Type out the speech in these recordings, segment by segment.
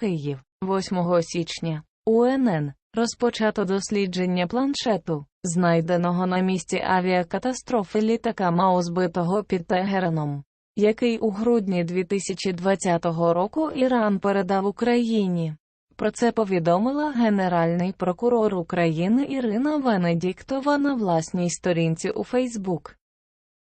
Київ, 8 січня. УНН. Розпочато дослідження планшету, знайденого на місці авіакатастрофи літака МАУ збитого під Тегераном, який у грудні 2020 року Іран передав Україні. Про це повідомила Генеральний прокурор України Ірина Венедіктова на власній сторінці у Фейсбук.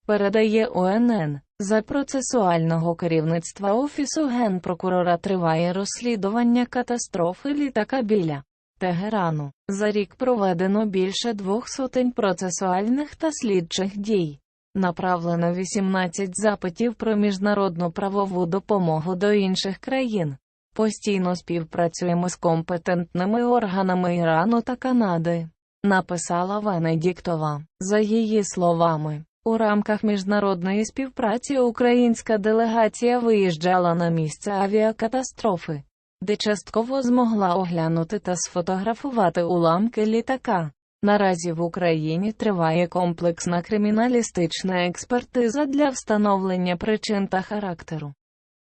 Передає ОНН. За процесуального керівництва Офісу Генпрокурора триває розслідування катастрофи літака біля Тегерану. За рік проведено більше двох сотень процесуальних та слідчих дій. Направлено 18 запитів про міжнародну правову допомогу до інших країн. Постійно співпрацюємо з компетентними органами Ірану та Канади. Написала Венедіктова. За її словами, у рамках міжнародної співпраці українська делегація виїжджала на місце авіакатастрофи, де частково змогла оглянути та сфотографувати уламки літака. Наразі в Україні триває комплексна криміналістична експертиза для встановлення причин та характеру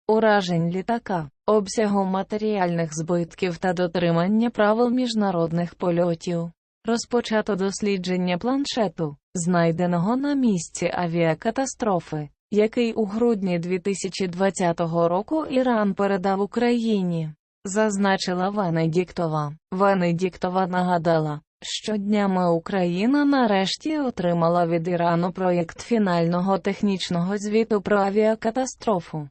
уражень літака, обсягу матеріальних збитків та дотримання правил міжнародних польотів. Розпочато дослідження планшету, знайденого на місці авіакатастрофи, який у грудні 2020 року Іран передав Україні, зазначила Венедіктова. Венедіктова нагадала, що днями Україна нарешті отримала від Ірану проєкт фінального технічного звіту про авіакатастрофу.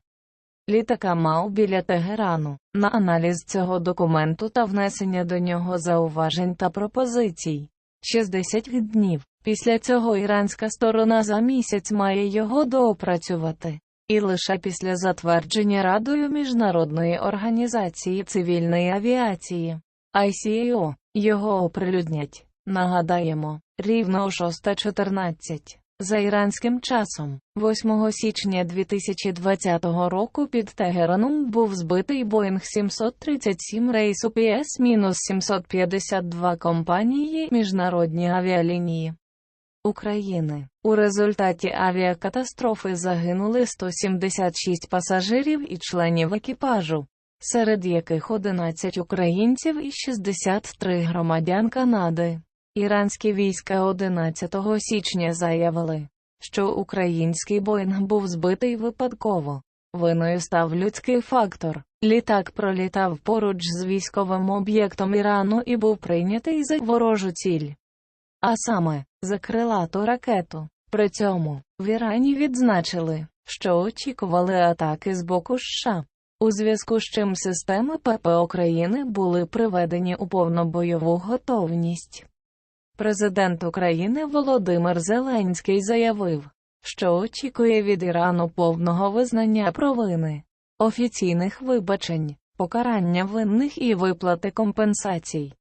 Літака мав біля Тегерану на аналіз цього документу та внесення до нього зауважень та пропозицій. 60 днів. Після цього іранська сторона за місяць має його доопрацювати. І лише після затвердження Радою Міжнародної організації цивільної авіації ICAO його оприлюднять. Нагадаємо, рівно о 6.14. За іранським часом, 8 січня 2020 року під Тегераном був збитий Боїнг 737 рейсу PS-752 компанії Міжнародні авіалінії України. У результаті авіакатастрофи загинули 176 пасажирів і членів екіпажу, серед яких 11 українців і 63 громадян Канади. Іранські війська 11 січня заявили, що український Боїнг був збитий випадково. Виною став людський фактор. Літак пролітав поруч з військовим об'єктом Ірану і був прийнятий за ворожу ціль. А саме, за крилату ракету. При цьому, в Ірані відзначили, що очікували атаки з боку США. У зв'язку з чим системи ППО країни були приведені у повну бойову готовність. Президент України Володимир Зеленський заявив, що очікує від Ірану повного визнання провини, офіційних вибачень, покарання винних і виплати компенсацій.